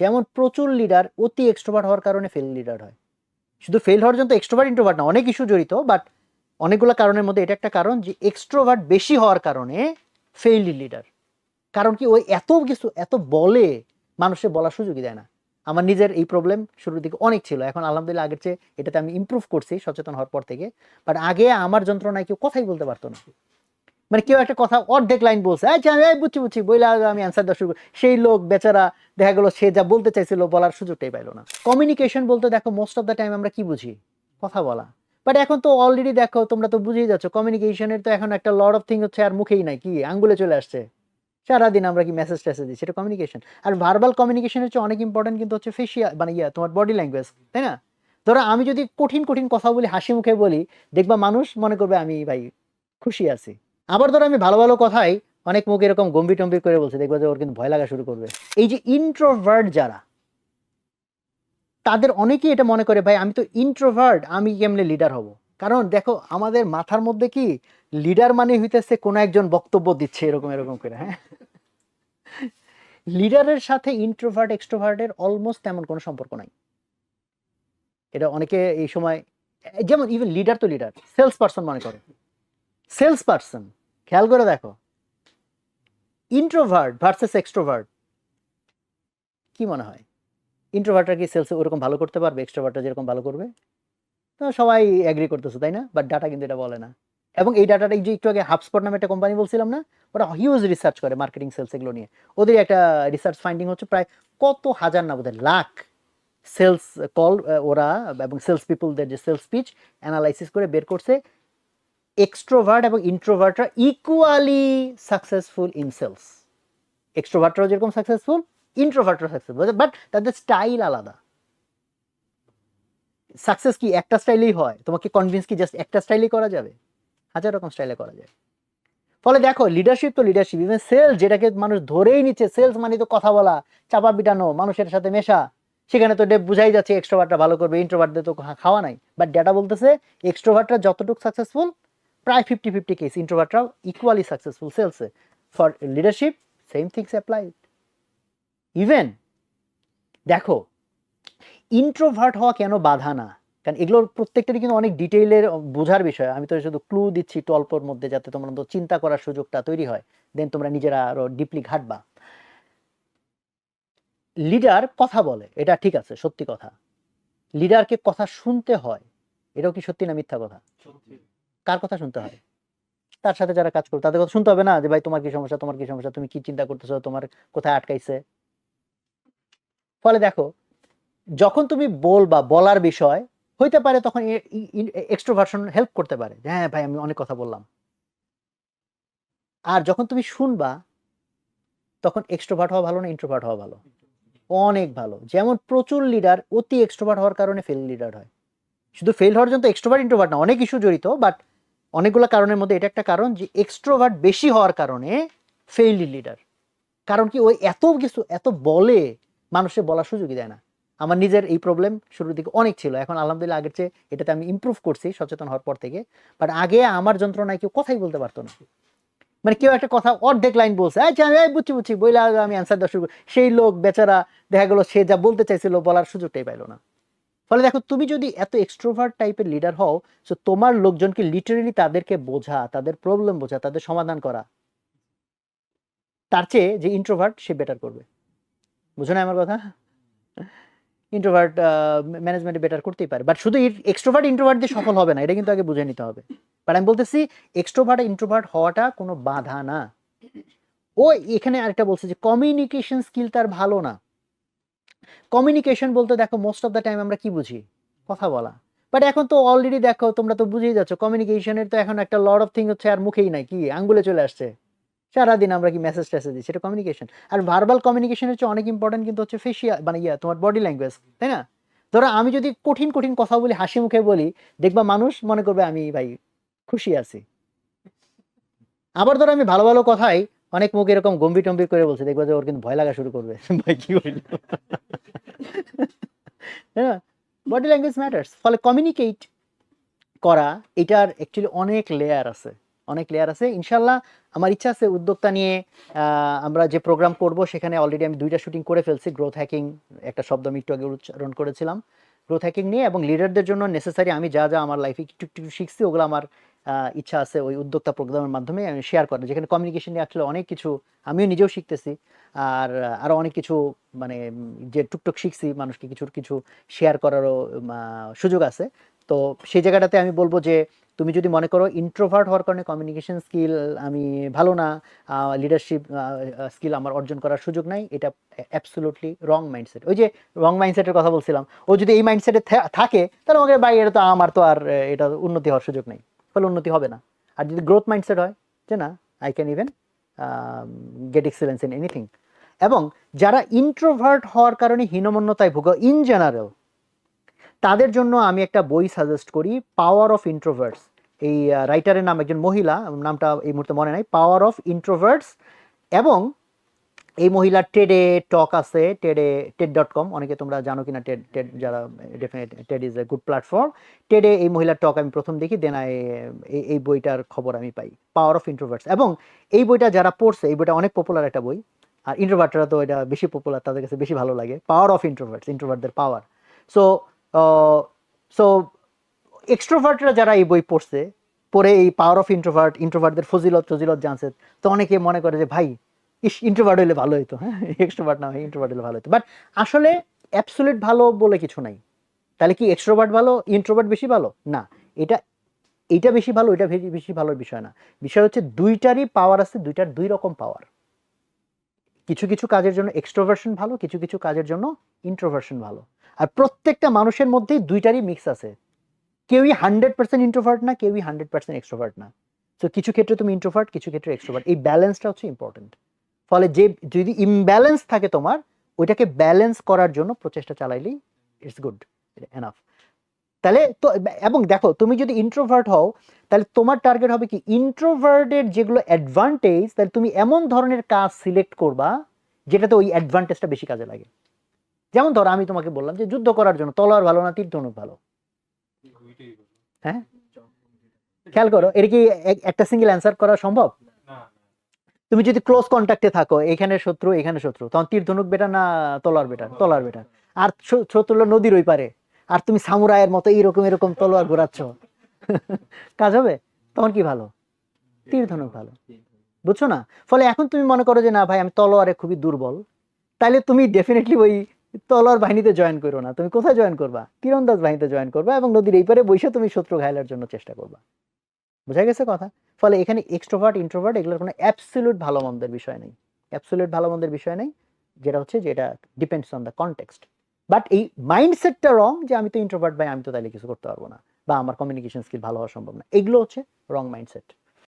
যেমন প্রচুর লিডার অতি এক্সট্রোভার্ট হওয়ার কারণে ফেল লিডার হয়। শুধু ফেল হওয়ার জন্য এক্সট্রোভার্ট ইন্ট্রোভার্ট না, অনেক ইস্যু জড়িত বাট অনেকগুলো কারণের মধ্যে এটা একটা কারণ যে এক্সট্রোভার্ট বেশি হওয়ার কারণে ফেইল লিডার কারণ কি ওই এত কিছু, এত বলে মানুষের বলার সুযোগই দেয় না। আমার নিজের এই প্রবলেম শুরুর দিকে অনেক ছিল, এখন আলহামদুলিল্লাহ আগের চেয়ে এটাতে আমি ইমপ্রুভ করছি সচেতন হওয়ার পর থেকে বাট আগে আমার যন্ত্রণায় কেউ কথাই বলতে পারতো না। মানে কেউ একটা কথা অর্ধেক লাইন বলছে আচ্ছা আমি বুঝছি বুঝছি, বইলে আমি অ্যান্সার দেওয়া শুরু সেই লোক, বেচারা, দেখা গেলো সে যা বলতে চাইছিল বলার সুযোগটাই পাইলো না। কমিউনিকেশন বলতে দেখো মোস্ট অফ দ্য টাইম আমরা কি বুঝি? কথা বলা। বাট এখন তো অলরেডি দেখো, তোমরা তো বুঝেই যাচ্ছ কমিউনিকেশনের তো এখন একটা লড অফ থিং হচ্ছে আর মুখেই নাই, কি আঙ্গুলে চলে আসছে। সারাদিন আমরা কি মেসেজ টেসেজ দিই সেটা কমিউনিকেশন আর ভার্বাল কমিউনিকেশনের চেয়ে অনেক ইম্পর্টেন্ট কিন্তু হচ্ছে ফেসিয়া মানে ইয়া, তোমার বডি ল্যাঙ্গুয়েজ তাই না? ধরো, আমি যদি কঠিন কঠিন কথা বলি, হাসি মুখে বলি, দেখবা মানুষ মনে করবে আমি ভাই খুশি আছি। আবার ধরো আমি ভালো ভালো কথাই অনেক মুখ এরকম গম্ভীর টম্ভীর করে বলছে, দেখবা যে ওর কিন্তু ভয় লাগা শুরু করবে। এই যে ইন্ট্রোভার্ট যারা, তাদের অনেকেই এটা মনে করে, ভাই, আমি তো ইন্ট্রোভার্ট আমি কেমনে লিডার হব? কারণ দেখো, আমাদের মাথার মধ্যে কি লিডার মানে হইতেছে কোনো একজন বক্তব্য দিচ্ছে এরকম এরকম করে হ্যাঁ? লিডারের সাথে ইন্ট্রোভার্ট এক্সট্রোভার্টের অলমোস্ট তেমন কোনো সম্পর্ক নাই। এটা অনেকে এই সময়, যেমন ইভেন লিডার তো লিডার সেলস পার্সন মনে করো। সেলস পার্সন খেয়াল করে দেখো। ইন্ট্রোভার্ট ভার্সেস এক্সট্রোভার্ট কি মনে হয়? ইন্ট্রোভার্টরা কি সেলস ওরকম ভালো করতে পারবে এক্সট্রোভার্টরা যেরকম ভালো করবে? তো সবাই এগ্রি করতেছে, তাই না? বাট ডাটা কিন্তু এটা বলে না। এবং এই ডাটাটা এই যে একটু আগে হাবস্পট নামে একটা কোম্পানি বলছিলাম না, ওরা হিউজ রিসার্চ করে মার্কেটিং সেলস এগুলো নিয়ে। ওদের একটা রিসার্চ ফাইন্ডিং হচ্ছে প্রায় কত হাজার না, বোধহয় লাখ সেলস কল ওরা এবং সেলস পিপলদের যে সেলস স্পিচ অ্যানালাইসিস করে বের করছে। এক্সট্রোভার্ট এবং ইন্ট্রোভার্টরা ইকুয়ালি সাকসেসফুল ইন সেলস এক্সট্রোভার্টরাও যেরকম সাকসেসফুল ইন্ট্রোভার্টরা সাকসেসফুল বাট তাদের স্টাইল আলাদা। সাকসেস কি একটা স্টাইলেই হয়? তোমাকে কনভিন্স কি জাস্ট একটা স্টাইলেই করা যাবে? হাজার রকম স্টাইলে করা যায়। ফলে দেখো লিডারশিপ তো লিডারশিপ ইভেন সেলস যেটাকে মানুষ ধরেই নিচ্ছে সেলস মানে তো কথা বলা, চাপা পিটানো, মানুষের সাথে মেশা। সেখানে তো বুঝাই যাচ্ছে এক্সট্রোভার্টটা ভালো করবে ইন্ট্রোভার্টদের তো খাওয়া নাই। বাট ডেটা বলতেছে এক্সট্রোভার্টরা যতটুকু সাকসেসফুল প্রায় ফিফটি ফিফটি কেস ইন্ট্রোভার্টরাও equally successful সেলসে for leadership same things apply even দেখো ইন্ট্রোভার্ট হওয়া কেন বাধা না? কারণ এগুলোর প্রত্যেকটারই কিন্তু অনেক ডিটেইলের বোঝার বিষয়। আমি তো শুধু ক্লু দিচ্ছি অল্পর মধ্যে যাতে তোমরা তো চিন্তা করার সুযোগটা তৈরি হয়। দেন তোমরা নিজেরা আরও ডিপলি ঘাটবা। লিডার কথা বলে, এটা ঠিক আছে, সত্যি কথা। লিডারকে কথা শুনতে হয়, এটাও কি সত্যি না মিথ্যা কথা? কার কথা শুনতে হয় তার সাথে যারা কাজ করে তাদের কথা শুনতে হবে না যে, ভাই, তোমার কি সমস্যা? তোমার কি সমস্যা? তুমি কি চিন্তা করতেছো? তোমার কোথায় আটকাইছে? ফলে দেখো, যখন তুমি বলবা বলার বিষয়, হইতে পারে তখন এক্সট্রোভার্সন হেল্প করতে পারে হ্যাঁ ভাই, আমি অনেক কথা বললাম। আর যখন তুমি শুনবা, তখন এক্সট্রোভার্ট হওয়া ভালো না ইন্ট্রোভার্ট হওয়া ভালো? অনেক ভালো। যেমন প্রচুর লিডার অতি এক্সট্রোভার্ট হওয়ার কারণে ফেল লিডার হয়। শুধু ফেল হওয়ার জন্য এক্সট্রোভার্ট ইন্ট্রোভার্ট না, অনেক ইস্যু জড়িত বাট অনেকগুলো কারণের মধ্যে এটা একটা কারণ যে এক্সট্রোভার্ট বেশি হওয়ার কারণে ফেইল লিডার কারণ কি ওই এত কিছু, এত বলে মানুষের বলার সুযোগই দেয় না। আমার নিজের এই প্রবলেম শুরুর দিকে অনেক ছিল। এখন আলহামদুলিল্লাহ আগের চেয়ে এটাতে আমি ইমপ্রুভ করছি সচেতন হওয়ার পর থেকে। বাট আগে আমার যন্ত্রণায় কেউ কথাই বলতে পারতো না। মানে কেউ একটা কথা অর্ধেক লাইন বলছে আচ্ছা আমি বুঝছি বুঝছি, বইলে আমি অ্যান্সার দেওয়া শুরু সেই লোক, বেচারা, দেখা গেলো সে যা বলতে চাইছিল বলার সুযোগটাই পাইলো না। ফলে দেখো, তুমি যদি এত এক্সট্রোভার্ট টাইপের লিডার হও তো তোমার লোকজনকে লিটারেলি তাদেরকে বোঝা, তাদের প্রবলেম বোঝা, তাদের সমাধান করা, তার চেয়ে যে ইন্ট্রোভার্ট সে বেটার করবে। বুঝো না আমার কথা? ইন্ট্রোভার্ট ম্যানেজমেন্টে বেটার করতেই পারে। বাট শুধু এক্সট্রোভার্ট ইন্ট্রোভার্ট দিয়ে সফল হবে না, এটা কিন্তু আগে বুঝে নিতে হবে। বাট আমি বলতেছি এক্সট্রোভার্ট ইন্ট্রোভার্ট হওয়াটা কোনো বাধা না। ও এখানে আরেকটা বলছে যে কমিউনিকেশন স্কিল তার ভালো না। কমিউনিকেশন বলতে দেখো মোস্ট অফ দ্য টাইম আমরা কি বুঝি? কথা বলা। বাট এখন তো অলরেডি দেখো, তোমরা তো বুঝেই যাচ্ছ কমিউনিকেশনের তো এখন একটা লড অফ থিং হচ্ছে আর মুখেই নাই, কি আঙ্গুলে চলে আসছে। সারাদিন আমরা কি মেসেজ টেসেজ দিই, সেটা কমিউনিকেশন আর ভার্বাল কমিউনিকেশনের চেয়ে অনেক ইম্পর্টেন্ট কিন্তু হচ্ছে ফেসিয়া মানে ইয়া, তোমার বডি ল্যাঙ্গুয়েজ তাই না? ধরো আমি যদি কঠিন কঠিন কথা বলি, হাসি মুখে বলি, দেখবা মানুষ মনে করবে আমি ভাই খুশি আছি। আবার ধরো আমি ভালো ভালো কথাই অনেক মুখ এরকম গম্ভীর টম্ভীর করে বলছে, দেখবা যে ওর কিন্তু ভয় লাগা শুরু করবে। ভাই, কি হ্যাঁ বডি ল্যাঙ্গুয়েজ ম্যাটার্স ফলে কমিউনিকেট করা, এটার অ্যাকচুয়ালি অনেক লেয়ার আছে। অনেক লেয়ার আছে। ইনশাল্লাহ আমার ইচ্ছা আছে উদ্যোক্তা নিয়ে আমরা যে প্রোগ্রাম করব, সেখানে অলরেডি আমি দুইটা শুটিং করে ফেলছি। গ্রোথ হ্যাকিং একটা শব্দ আমি একটু আগে উচ্চারণ করেছিলাম। গ্রোথ হ্যাকিং নিয়ে এবং লিডারদের জন্য নেসেসারি আমি যা যা আমার লাইফে একটু একটু শিখছি, ওগুলো আমার ইচ্ছা আছে ওই উদ্যোক্তা প্রোগ্রামের মাধ্যমে শেয়ার করার। যেখানে কমিউনিকেশন নিয়ে আসলে অনেক কিছু আমিও নিজেও শিখতেছি। আর আহ, আরও অনেক কিছু মানে যে টুকটুক শিখছি মানুষকে কিছু কিছু শেয়ার করারও সুযোগ আছে। তো সেই জায়গাটাতে আমি বলব যে তুমি যদি মনে করো ইন্ট্রোভার্ট হওয়ার কারণে কমিউনিকেশন স্কিল আমি ভালো না লিডারশিপ স্কিল আমার অর্জন করার সুযোগ নাই এটা অ্যাবসোলুটলি রং মাইন্ডসেট ওই যে রং মাইন্ডসেটের কথা বলছিলাম ও যদি এই মাইন্ডসেটে থাকে তাহলে আমাকে এটা তো আমার তো আর এটা উন্নতি হওয়ার সুযোগ নেই। ফলে উন্নতি হবে না। আর যদি গ্রোথ মাইন্ডসেট হয়, যে না I can even get excellence in anything এবং যারা ইন্ট্রোভার্ট হওয়ার কারণে হীনমন্যতায় ভুগ ইন জেনারেল তাদের জন্য আমি একটা বই সাজেস্ট করি পাওয়ার অফ ইন্ট্রোভার্টস এই রাইটারের নাম একজন মহিলা, নামটা এই মুহূর্তে মনে নাই। পাওয়ার অফ ইন্ট্রোভার্টস এবং এই মহিলার টেডে টক আছে টেডে টেড ডট কম অনেকে তোমরা জানো কিনা টেড টেড যারা definite TED is a good platform টেডে এই মহিলার টক আমি প্রথম দেখি দেন এই- এই বইটার খবর আমি পাই। পাওয়ার অফ ইন্ট্রোভার্টস এবং এই বইটা যারা পড়ছে, এই বইটা অনেক পপুলার একটা বই। আর ইন্ট্রোভার্টরা তো এটা বেশি পপুলার তাদের কাছে বেশি ভালো লাগে। পাওয়ার অফ ইন্ট্রোভার্টস ইন্ট্রোভার্টদের পাওয়ার সো সো এক্সট্রোভার্টরা যারা এই বই পড়ছে পরে এই পাওয়ার অফ ইন্ট্রোভার্ট ইন্ট্রোভার্টদের ফজিলত ফজিলত জানছে, তো অনেকে মনে করে যে, ভাই ইস ইন্ট্রোভার্ট হলে ভালো হতো হ্যাঁ? এক্সট্রোভার্ট না হয় ইন্ট্রোভার্ট হলে ভালো হতো বাট আসলে অ্যাবসোলিউট ভালো বলে কিছু নাই। তাহলে কি এক্সট্রোভার্ট ভালো ইন্ট্রোভার্ট বেশি ভালো? না। এটা এইটা বেশি ভালো, এটা বেশি ভালোর বিষয় না। বিষয় হচ্ছে দুইটারই পাওয়ার আছে, দুইটার দুই রকম পাওয়ার কিছু কিছু কাজের জন্য এক্সট্রোভার্সন ভালো, কিছু কিছু কাজের জন্য ইন্ট্রোভার্সন ভালো। আর প্রত্যেকটা মানুষের মধ্যেই দুইটারই মিক্স আছে। কেউই হান্ড্রেড পার্সেন্ট ইন্ট্রোভার্ট না, কেউই হান্ড্রেড পার্সেন্ট এক্সট্রোভার্ট না। তো কিছু ক্ষেত্রে তুমি ইন্ট্রোভার্ট কিছু ক্ষেত্রে এক্সট্রোভার্ট এই ব্যালেন্সটা হচ্ছে ইম্পর্টেন্ট ফলে যে যদি ইমব্যালেন্স থাকে তোমার ওইটাকে ব্যালেন্স করার জন্য প্রচেষ্টা চালাইলেই ইটস গুড এনাফ তাহলে তো এবং দেখো তুমি যদি ইন্ট্রোভার্ট হও তাহলে তোমার টার্গেট হবে কি ইন্ট্রোভার্টের যেগুলো অ্যাডভান্টেজ তাহলে তুমি এমন ধরনের কাজ সিলেক্ট করবা যেটাতে ওই অ্যাডভান্টেজটা বেশি কাজে লাগে। যেমন ধরো আমি তোমাকে বললাম যে যুদ্ধ করার জন্য তলোয়ার ভালো না তীর ধনুক ভালো? হ্যাঁ? খেয়াল করো এটা কি এক- একটা সিঙ্গেল অ্যান্সার করা সম্ভব? তুমি যদি ক্লোজ কন্ট্যাক্টে থাকো এখানে শত্রু এখানে শত্রু তখন তীর ধনুক বেটার না তলোয়ার বেটার তলোয়ার বেটার আর শত্রু নদীর ওই পারে। আর তুমি সামুরায়ের মতো এইরকম এরকম তলোয়ার ঘোরাচ্ছ। কাজ হবে? তখন কি ভালো? তীর ধনুক ভালো। বুঝছ না? ফলে এখন তুমি মনে করো যে না ভাই আমি তলোয়ারে খুবই দুর্বল। তাহলে তুমি ডেফিনেটলি ওই তলোয়ার বাহিনীতে জয়েন করো না। তুমি কোথায় জয়েন করবা? তীরন্দাজ বাহিনীতে জয়েন করবা এবং নদীর এই পারে বসে তুমি শত্রু ঘায়লার জন্য চেষ্টা করবা। বোঝা গেছে কথা? ফলে এখানে এক্সট্রোভার্ট ইন্ট্রোভার্ট এগুলোর কোনো অ্যাবসলিউট ভালো মন্দের বিষয় নেই। অ্যাবসলিউট ভালো মন্দের বিষয় নেই, যেটা হচ্ছে যে এটা depends on the context but এই মাইন্ডসেটটা রং যে আমি তো ইন্ট্রোভার্ট ভাই, আমি তো তাইলে কিছু করতে পারব না, বা আমার কমিউনিকেশন স্কিল ভালো হওয়া সম্ভব না, এগুলো হচ্ছে রং মাইন্ডসেট